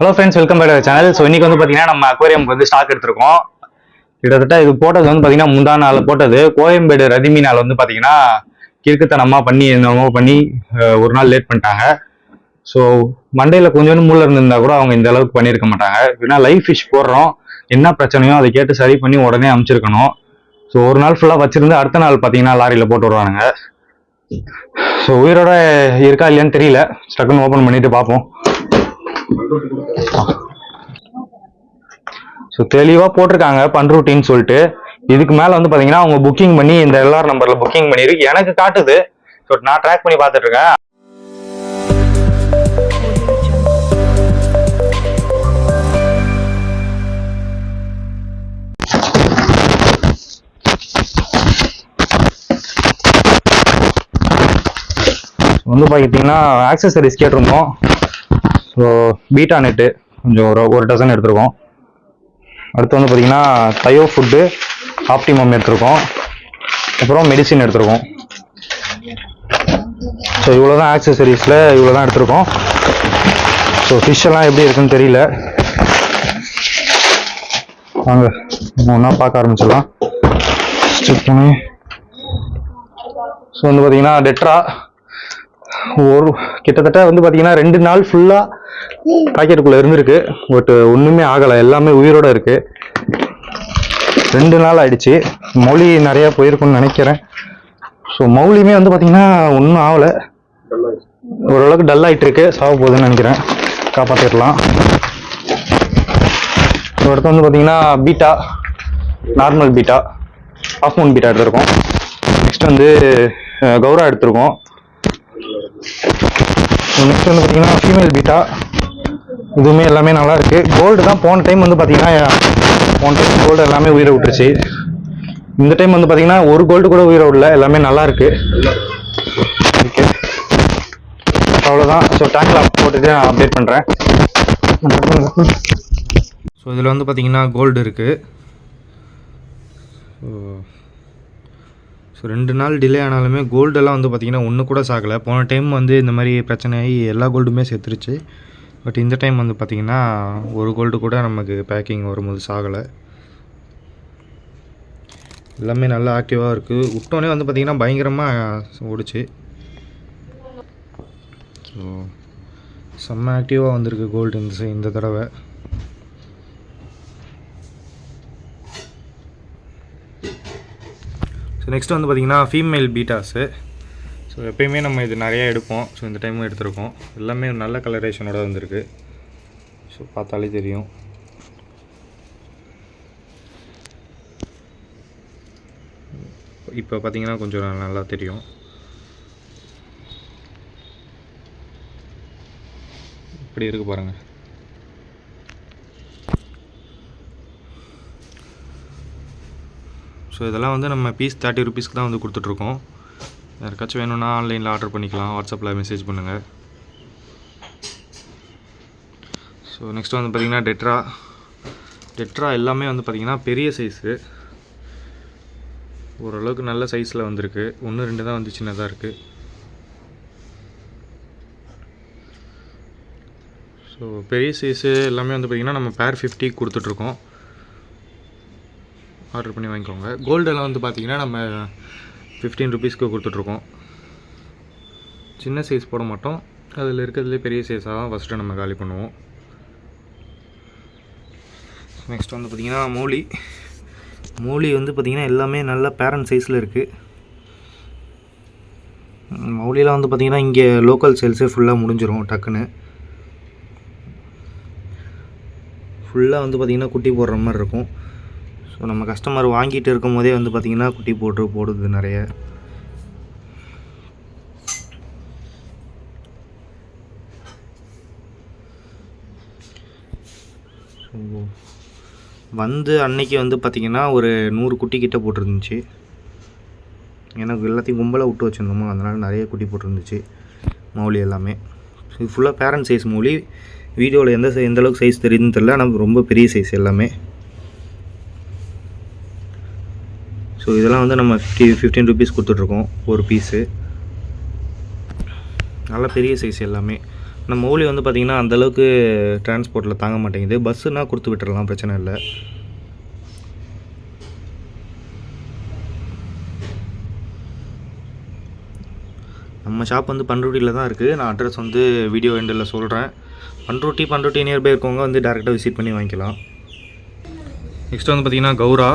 Hello friends welcome back channel so இன்னைக்கு வந்து பார்த்தீங்கன்னா நம்ம அக்வேரியம் வந்து ஸ்டாக் எடுத்திருக்கோம். கிட்டத்தட்ட இது போட்டது வந்து பார்த்தீங்கன்னா முந்தா நாள் போட்டது. கோயம்பேடு ரதிமி நாள் வந்து பார்த்தீங்கன்னா கிறுக்குத்தனமாக பண்ணி என்னமோ பண்ணி ஒரு நாள் லேட் பண்ணிட்டாங்க. ஸோ மண்டையில் கொஞ்சோண்டு மூளை இருந்திருந்தா கூட அவங்க இந்த அளவுக்கு பண்ணியிருக்க மாட்டாங்க. ஏன்னா லைவ் ஃபிஷ் போடுறோம். என்ன பிரச்சனையோ அதை கேட்டு சரி பண்ணி உடனே அமைச்சிருக்கணும். ஸோ ஒரு நாள் ஃபுல்லாக வச்சுருந்து அடுத்த நாள் பார்த்தீங்கன்னா லாரியில் போட்டு வருவானுங்க ஸோ உயிரோட இருக்கா இல்லையான்னு தெரியல. ஸ்டக்குன்னு ஓப்பன் பண்ணிட்டு பார்ப்போம் ஸோ தெளிவாக போட்டிருக்காங்க பண்ருட்டின்னு சொல்லிட்டு. இதுக்கு மேலே வந்து பார்த்தீங்கன்னா அவங்க புக்கிங் பண்ணி இந்த எல்ஆர் நம்பரில் புக்கிங் பண்ணியிருக்கு. எனக்கு காட்டுது. ஸோ நான் ட்ராக் பண்ணி பார்த்துட்டு இருக்கேன். வந்து பார்த்தீங்கன்னா ஆக்சசரிஸ் கேட்டிருந்தோம். ஸோ பீட்டா நெட்டு கொஞ்சம் ஒரு ஒரு டசன் எடுத்திருக்கோம். அடுத்து வந்து பார்த்தீங்கன்னா தயோ ஃபுட்டு ஆப்டிமம் எடுத்திருக்கோம். அப்புறம் மெடிசின் எடுத்திருக்கோம். ஸோ இவ்வளோ தான் ஆக்சசரிஸில் இவ்வளோ தான் எடுத்திருக்கோம். ஸோ ஃபிஷ் எல்லாம் எப்படி இருக்குன்னு தெரியல. வாங்க ஒன்றா பார்க்க ஆரம்பிச்சிடலாம். செக் பண்ணி. ஸோ வந்து பார்த்தீங்கன்னா டெட்ரா ஒரு கிட்டத்தட்ட வந்து பார்த்தீங்கன்னா ரெண்டு நாள் ஃபுல்லாக பாக்கெட்டுக்குள்ளே இருந்திருக்கு பட் ஒன்றுமே ஆகலை. எல்லாமே உயிரோட இருக்குது ரெண்டு நாள் ஆயிடுச்சு. மௌலி நிறையா போயிருக்குன்னு நினைக்கிறேன். ஸோ மௌலியுமே வந்து பார்த்தீங்கன்னா ஒன்றும் ஆகலை. ஓரளவுக்கு டல் ஆயிட்டு இருக்கு சாக போகுதுன்னு நினைக்கிறேன். காப்பாற்றிடலாம் அடுத்து வந்து பார்த்தீங்கன்னா betta. Normal betta. Half moon betta எடுத்திருக்கோம். நெக்ஸ்ட் வந்து கௌரா எடுத்திருக்கோம். நெக்ஸ்ட் வந்து பார்த்தீங்கன்னா ஃபீமேல் பீட்டா இதுவுமே எல்லாமே நல்லா இருக்கு. கோல்டு தான் போன டைம் வந்து பார்த்தீங்கன்னா போன டைம் கோல்டு எல்லாமே உயிரை விட்டுருச்சு. இந்த டைம் வந்து பார்த்தீங்கன்னா ஒரு கோல்டு கூட உயிரை விடல. எல்லாமே நல்லா இருக்கு. ஓகே அவ்வளோதான் ஸோ டேங்கில் போட்டுட்டு நான் அப்டேட் பண்ணுறேன் ஸோ இதில் வந்து பார்த்தீங்கன்னா கோல்டு இருக்குது ஸோ ரெண்டு நாள் டிலே ஆனாலுமே கோல்டெல்லாம் வந்து பார்த்திங்கன்னா ஒன்று கூட சாகலை. போன டைம் வந்து இந்த மாதிரி பிரச்சனையாகி எல்லா கோல்டுமே செத்துருச்சு. பட் இந்த டைம் வந்து பார்த்திங்கன்னா ஒரு கோல்டு கூட நமக்கு பேக்கிங் வரும்போது சாகலை. எல்லாமே நல்லா ஆக்டிவாக இருக்குது விட்டோன்னே வந்து பார்த்திங்கன்னா பயங்கரமாக ஓடுச்சு. ஸோ செம்ம ஆக்டிவாக வந்திருக்கு கோல்டு இந்த இந்த தடவை. ஸோ நெக்ஸ்ட் வந்து பார்த்திங்கன்னா ஃபீமேல் பீட்டாஸு ஸோ எப்பயுமே நம்ம இது நிறையா எடுப்போம். ஸோ இந்த டைமும் எடுத்திருக்கோம். எல்லாமே நல்ல கலரேஷனோட வந்திருக்கு. ஸோ பார்த்தாலே தெரியும். இப்போ பார்த்தீங்கன்னா கொஞ்சம் நல்லா தெரியும். இப்படி இருக்குது பாருங்கள் ஸோ இதெல்லாம் வந்து நம்ம பீஸ் தேர்ட்டி ருபீஸ்க்கு தான் வந்து கொடுத்துட்ருக்கோம். யாருக்காச்சும் வேணும்னா ஆன்லைனில் ஆர்டர் பண்ணிக்கலாம். வாட்ஸ்அப்பில் மெசேஜ் பண்ணுங்கள் ஸோ நெக்ஸ்ட் வந்து பார்த்திங்கன்னா டெட்ரா டெட்ரா எல்லாமே வந்து பார்த்திங்கன்னா பெரிய சைஸு ஓரளவுக்கு நல்ல சைஸில் வந்திருக்கு. ஒன்று ரெண்டு தான் வந்து சின்னதாக இருக்குது ஸோ பெரிய சைஸு எல்லாமே வந்து பார்த்திங்கன்னா நம்ம பேர் ஃபிஃப்டி கொடுத்துட்ருக்கோம். ஆர்டர் பண்ணி வாங்கிக்கோங்க. கோல்டெல்லாம் வந்து பார்த்தீங்கன்னா நம்ம ஃபிஃப்டீன் ருபீஸ்க்கு கொடுத்துட்ருக்கோம். சின்ன சைஸ் போட மாட்டோம். அதில் இருக்கிறதுலே பெரிய சைஸாக தான் ஃபஸ்ட்டு நம்ம காலி பண்ணுவோம். நெக்ஸ்ட் வந்து பார்த்திங்கன்னா மூலி. மூலி வந்து பார்த்திங்கன்னா எல்லாமே நல்ல பேரண்ட் சைஸில் இருக்குது மௌலியெலாம் வந்து பார்த்திங்கன்னா இங்கே லோக்கல் சேல்ஸே ஃபுல்லாக முடிஞ்சிடும் டக்குன்னு. ஃபுல்லாக வந்து பார்த்திங்கன்னா குட்டி போடுற மாதிரி இருக்கும். ஸோ நம்ம கஸ்டமர் வாங்கிட்டு இருக்கும் போதே வந்து பார்த்திங்கன்னா குட்டி போட்டு போடுது நிறைய. வந்து அன்னைக்கு வந்து பார்த்திங்கன்னா ஒரு நூறு குட்டி கிட்ட போட்டிருந்துச்சு. எனக்கு எல்லாத்தையும் கும்பலாக விட்டு வச்சுருந்தோமோ அதனால் நிறைய குட்டி போட்டிருந்துச்சு மௌலி எல்லாமே. இது ஃபுல்லாக பேரண்ட் சைஸ் மௌலி. வீடியோவில் எந்த சை- எந்த அளவுக்கு சைஸ் தெரியுதுன்னு தெரில ஆனால் ரொம்ப பெரிய சைஸ் எல்லாமே. ஸோ இதெல்லாம் வந்து நம்ம ஃபிஃப்டி ஃபிஃப்டீன் ருபீஸ் கொடுத்துட்ருக்கோம் ஒரு பீஸு நல்ல பெரிய சைஸ் எல்லாமே. நம்ம மௌலி வந்து பார்த்திங்கன்னா அந்தளவுக்கு டிரான்ஸ்போர்ட்டில் தாங்க மாட்டேங்குது. பஸ்ஸுனால் கொடுத்து விட்டுறலாம் பிரச்சனை இல்லை. நம்ம ஷாப் வந்து பண்ருட்டியில் தான் இருக்குது நான் அட்ரஸ் வந்து வீடியோ எண்டில் சொல்கிறேன் பண்ருட்டி பண்ருட்டி நியர்பை இருக்கவங்க வந்து டேரெக்டாக விசிட் பண்ணி வாங்கிக்கலாம். நெக்ஸ்ட் வந்து பார்த்திங்கன்னா கௌரா.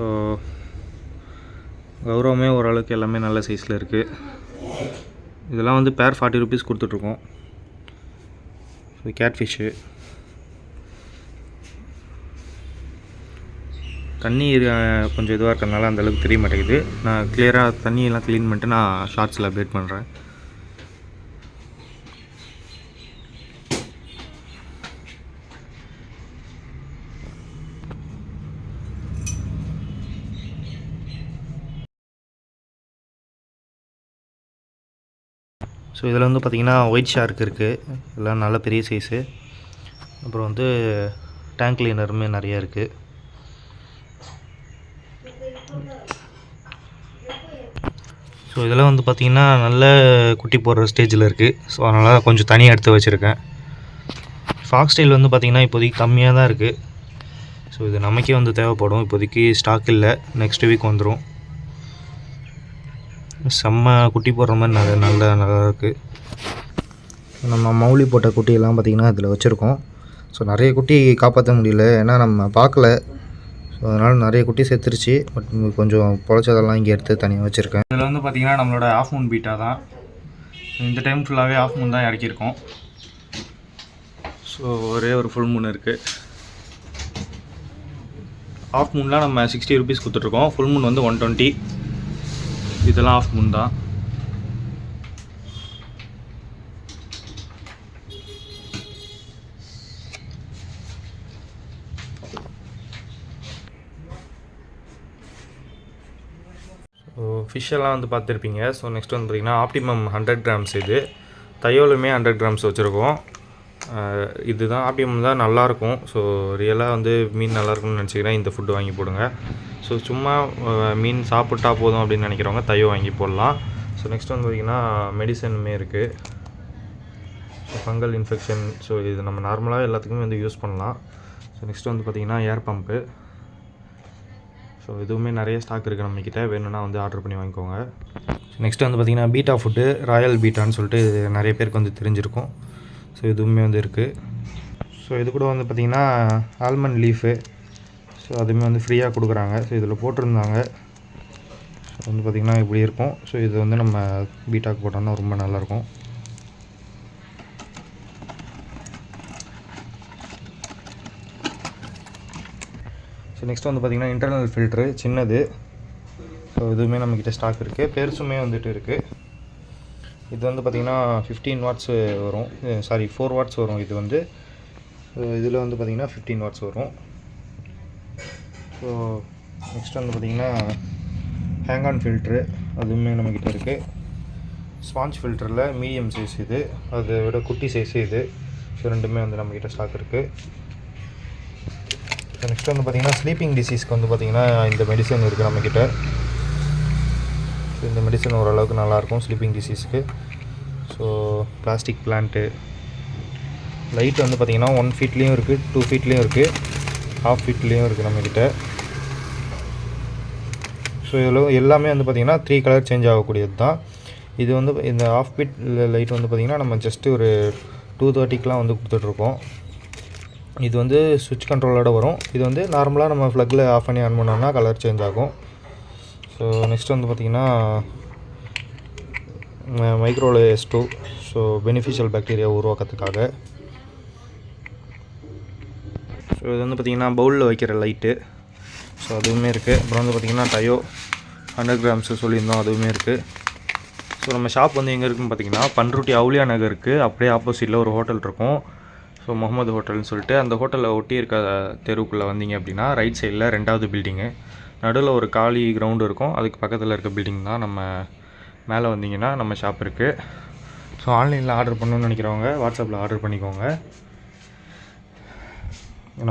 ஸோ கௌரவமே ஓரளவுக்கு எல்லாமே நல்ல சைஸில் இருக்குது இதெல்லாம் வந்து பேர் ஃபார்ட்டி ருபீஸ் கொடுத்துட்ருக்கோம். ஸோ தண்ணி கொஞ்சம் இதுவாக இருக்கிறதுனால அந்தளவுக்கு தெரிய மாட்டேங்குது. நான் கிளியராக தண்ணியெல்லாம் க்ளீன் பண்ணிட்டு நான் ஷார்ட்ஸில் அப்டேட் பண்ணுறேன் ஸோ இதில் வந்து பார்த்திங்கன்னா ஒயிட் ஷார்க் இருக்குது எல்லாம் நல்ல பெரிய சைஸு அப்புறம் வந்து டேங்க் கிளீனருமே நிறைய இருக்குது ஸோ இதெல்லாம் வந்து பார்த்திங்கன்னா நல்ல குட்டி போடுற ஸ்டேஜில் இருக்குது ஸோ அதனால் கொஞ்சம் தனியாக எடுத்து வச்சுருக்கேன். ஃபாக்ஸ் ஸ்டைல் வந்து பார்த்திங்கன்னா இப்போதைக்கு கம்மியாக தான் இருக்குது ஸோ இது நமக்கே வந்து தேவைப்படும். இப்போதைக்கு ஸ்டாக் இல்லை. நெக்ஸ்ட் வீக் வந்துடும் செம்ம குட்டி போடுற மாதிரி நல்ல நல்ல நல்லா இருக்குது நம்ம மௌலி போட்ட குட்டியெல்லாம் பார்த்திங்கன்னா இதில் வச்சுருக்கோம். ஸோ நிறைய குட்டி காப்பாற்ற முடியல. ஏன்னா நம்ம பார்க்கல. ஸோ அதனால் நிறைய குட்டி செத்துருச்சு. பட் கொஞ்சம் பொழைச்சதெல்லாம் இங்கே எடுத்து தனியாக வச்சுருக்கேன். இதில் வந்து பார்த்திங்கன்னா நம்மளோட ஆஃப் மூன் பீட்டா தான். இந்த டைம் ஃபுல்லாகவே ஆஃப் மூன் தான் இறக்கியிருக்கோம். ஸோ ஒரே ஒரு ஃபுல் மூன் இருக்குது ஆஃப் மூன்லாம் நம்ம சிக்ஸ்டி ருபீஸ் கொடுத்துட்ருக்கோம். ஃபுல் மூன் வந்து ஒன் டுவெண்ட்டி இதெல்லாம் ஆஃப் மூன் தான். ஸோ ஃபிஷ்ஷெல்லாம் வந்து பார்த்துருப்பீங்க. ஸோ நெக்ஸ்ட் வந்து பார்த்திங்கன்னா ஆப்டிமம் ஹண்ட்ரட் கிராம்ஸ் இது. தையோலுமே ஹண்ட்ரட் கிராம்ஸ் வச்சுருக்கோம். இதுதான் ஆப்பியம் தான் நல்லாயிருக்கும். ஸோ ரியலாக வந்து மீன் நல்லாயிருக்கும்னு நினச்சிக்கிறேன் இந்த ஃபுட்டு வாங்கி போடுங்க. ஸோ சும்மா மீன் சாப்பிட்டா போதும் அப்படின்னு நினைக்கிறவங்க தையோ வாங்கி போடலாம். ஸோ நெக்ஸ்ட் வந்து பார்த்திங்கன்னா மெடிசனுமே இருக்குது ஸோ ஃபங்கல் இன்ஃபெக்ஷன் ஸோ இது நம்ம நார்மலாக எல்லாத்துக்குமே வந்து யூஸ் பண்ணலாம். ஸோ நெக்ஸ்ட் வந்து பார்த்திங்கன்னா ஏர் பம்பு ஸோ இதுவுமே நிறைய ஸ்டாக் இருக்குது நம்மக்கிட்ட வேணும்னா வந்து ஆர்டர் பண்ணி வாங்கிக்கோங்க. நெக்ஸ்ட் வந்து பார்த்திங்கன்னா பீட்டா ஃபுட்டு ராயல் பீட்டான்னு சொல்லிட்டு நிறைய பேருக்கு வந்து தெரிஞ்சிருக்கும். ஸோ இதுவுமே வந்து இருக்குது ஸோ இது கூட வந்து பார்த்திங்கன்னா ஆல்மண்ட் லீஃபு ஸோ அதுவுமே வந்து ஃப்ரீயாக கொடுக்குறாங்க. ஸோ இதில் போட்டிருந்தாங்க. ஸோ வந்து பார்த்திங்கன்னா இப்படி இருக்கும். ஸோ இது வந்து நம்ம பீட்டாக்கு போட்டோம்னா ரொம்ப நல்லாயிருக்கும். ஸோ நெக்ஸ்ட் வந்து பார்த்திங்கன்னா இன்டர்னல் ஃபில்ட்ரு சின்னது. ஸோ இதுவுமே நம்மக்கிட்ட ஸ்டாக் இருக்குது பெருசுமே வந்துட்டு இருக்குது இது வந்து பார்த்திங்கன்னா ஃபிஃப்டீன் வாட்ஸ் வரும். சாரி ஃபோர் வாட்ஸ் வரும். இது வந்து இதில் வந்து பார்த்திங்கன்னா ஃபிஃப்டீன் வாட்ஸ் வரும். ஸோ நெக்ஸ்ட் வந்து பார்த்திங்கன்னா ஹேங் ஆன் ஃபில்ட்ரு அதுவுமே நம்மக்கிட்ட இருக்குது ஸ்பாஞ்ச் ஃபில்டரில் மீடியம் சைஸ் இது. அதை விட குட்டி சைஸ் இது. ஸோ ரெண்டுமே வந்து நம்மக்கிட்ட ஸ்டாக் இருக்குது ஸோ நெக்ஸ்ட் வந்து பார்த்திங்கன்னா ஸ்லீப்பிங் டிசீஸ்க்கு வந்து பார்த்திங்கன்னா இந்த மெடிசன் இருக்குது நம்மக்கிட்ட ஸோ இந்த மெடிசன் ஓரளவுக்கு நல்லாயிருக்கும் ஸ்லீப்பிங் டிசீஸ்க்கு ஸோ பிளாஸ்டிக் பிளான்ட்டு லைட் வந்து பார்த்திங்கன்னா ஒன் ஃபீட்லேயும் இருக்குது டூ ஃபீட்லேயும் இருக்குது ஹாஃப் ஃபீட்லேயும் இருக்குது நம்மக்கிட்ட ஸோ இதில் எல்லாமே வந்து பார்த்திங்கன்னா த்ரீ கலர் சேஞ்ச் ஆகக்கூடியது தான் இது வந்து இந்த ஆஃப் பீட் லைட் வந்து பார்த்திங்கன்னா நம்ம ஜஸ்ட்டு ஒரு டூ தேர்ட்டிக்கெலாம் வந்து கொடுத்துட்ருக்கோம். இது வந்து சுவிட்ச் கண்ட்ரோலோட வரும். இது வந்து நார்மலாக நம்ம ஃப்ளக்கில் ஆஃப் பண்ணி ஆன் பண்ணோம்னா கலர் சேஞ்ச் ஆகும். ஸோ நெக்ஸ்ட் வந்து பார்த்திங்கன்னா மைக்ரோல டூ ஸோ பெனிஃபிஷியல் பாக்டீரியா உருவாக்கிறதுக்காக. ஸோ இது வந்து பார்த்திங்கன்னா பவுலில் வைக்கிற லைட்டு ஸோ அதுவுமே இருக்குது அப்புறம் வந்து பார்த்திங்கன்னா டயோ ஹண்ட்ரட் கிராம்ஸு சொல்லியிருந்தோம். அதுவுமே இருக்குது ஸோ நம்ம ஷாப் வந்து எங்கே இருக்குன்னு பார்த்தீங்கன்னா பன்ருட்டி அவுலியா நகருக்கு அப்படியே ஆப்போசிட்டில் ஒரு ஹோட்டல் இருக்கும். ஸோ முகமது ஹோட்டல்னு சொல்லிட்டு அந்த ஹோட்டலில் ஒட்டி இருக்க தெருவுக்குள்ளே வந்தீங்க அப்படின்னா ரைட் சைடில் ரெண்டாவது பில்டிங்கு நடுவில் ஒரு காலி கிரவுண்டு இருக்கும். அதுக்கு பக்கத்தில் இருக்க பில்டிங் தான் நம்ம மேலே வந்தீங்கன்னா நம்ம ஷாப் இருக்குது ஸோ ஆன்லைனில் ஆர்டர் பண்ணணும்னு நினைக்கிறவங்க வாட்ஸ்அப்பில் ஆர்டர் பண்ணிக்கோங்க.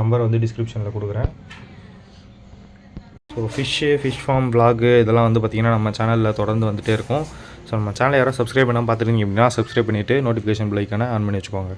நம்பர் வந்து டிஸ்கிரிப்ஷனில் கொடுக்குறேன். So fish fish farm vlog இதெல்லாம் வந்து பார்த்திங்கன்னா நம்ம சேனலில் தொடர்ந்து வந்துகிட்டே இருக்கும். ஸோ நம்ம சேனலை யாரும் சப்ஸ்கிரைப் பண்ணாமல் பார்த்துருந்தீங்க அப்படின்னா சப்ஸ்கிரைப் பண்ணிவிட்டு நோட்டிஃபிகேஷன் பிளைக்கான ஆன் பண்ணி வச்சுக்கோங்க.